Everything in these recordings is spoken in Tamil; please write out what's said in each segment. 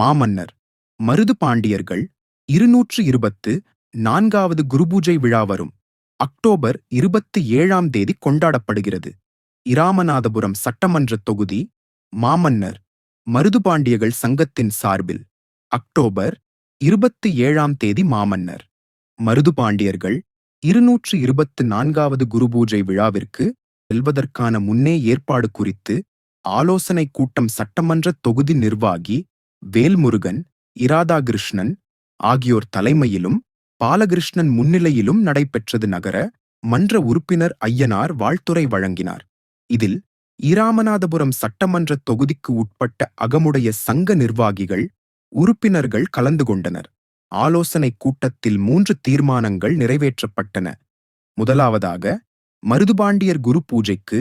மாமன்னர். மருது பாண்டியர்கள் இருநூற்று இருபத்து நான்காவது குருபூஜை விழா வரும். அக்டோபர் இருபத்தி ஏழாம் தேதி கொண்டாடப்படுகிறது. இராமநாதபுரம் சட்டமன்ற தொகுதி மாமன்னர் மருதுபாண்டியர்கள் சங்கத்தின் சார்பில். அக்டோபர் இருபத்தி ஏழாம் தேதி மாமன்னர். மருதுபாண்டியர்கள் இருநூற்று இருபத்து நான்காவது குருபூஜை விழாவிற்கு செல்வதற்கான முன்னே ஏற்பாடு குறித்து ஆலோசனை கூட்டம் சட்டமன்ற தொகுதி நிர்வாகி வேல்முருகன் இராதாகிருஷ்ணன் ஆகியோர் தலைமையிலும் பாலகிருஷ்ணன் முன்னிலையிலும் நடைபெற்றது நகர மன்ற உறுப்பினர் ஐயனார் வாழ்த்துரை வழங்கினார். இதில் இராமநாதபுரம் சட்டமன்ற தொகுதிக்கு உட்பட்ட அகமுடைய சங்க நிர்வாகிகள் உறுப்பினர்கள் கலந்து கொண்டனர். ஆலோசனை கூட்டத்தில் மூன்று தீர்மானங்கள் நிறைவேற்றப்பட்டன. முதலாவதாக மருதுபாண்டியர் குரு பூஜைக்கு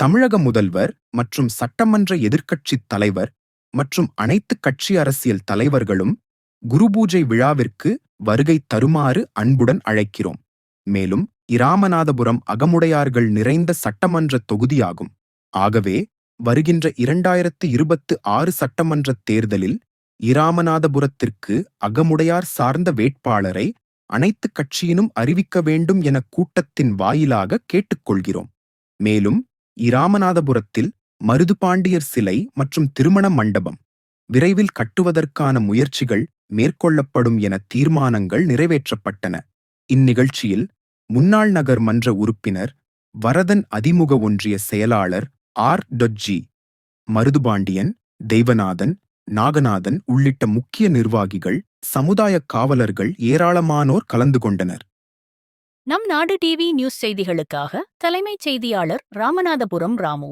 தமிழக முதல்வர் மற்றும் சட்டமன்ற எதிர்க்கட்சித் தலைவர் மற்றும் அனைத்து கட்சி அரசியல் தலைவர்களும் குருபூஜை விழாவிற்கு வருகை தருமாறு அன்புடன் அழைக்கிறோம். மேலும் இராமநாதபுரம் அகமுடையார்கள் நிறைந்த சட்டமன்ற தொகுதியாகும். ஆகவே வருகின்ற இரண்டாயிரத்து இருபத்து ஆறு சட்டமன்ற தேர்தலில் இராமநாதபுரத்திற்கு அகமுடையார் சார்ந்த வேட்பாளரை அனைத்து கட்சியினும் அறிவிக்க வேண்டும் என கூட்டத்தின் வாயிலாக கேட்டுக்கொள்கிறோம். மேலும் இராமநாதபுரத்தில் மருதுபாண்டியர் சிலை மற்றும் திருமண மண்டபம். விரைவில் கட்டுவதற்கான முயற்சிகள் மேற்கொள்ளப்படும் என தீர்மானங்கள் நிறைவேற்றப்பட்டன. இந்நிகழ்ச்சியில் முன்னாள் நகர் மன்ற உறுப்பினர் வரதன் அதிமுக ஒன்றிய செயலாளர் ஆர். டொட்ஜி மருதுபாண்டியன் தெய்வநாதன் நாகநாதன் உள்ளிட்ட முக்கிய நிர்வாகிகள் சமுதாய காவலர்கள் ஏராளமானோர் கலந்து கொண்டனர். நம் நாடு டிவி நியூஸ் செய்திகளுக்காக தலைமைச் செய்தியாளர் ராமநாதபுரம் ராமு.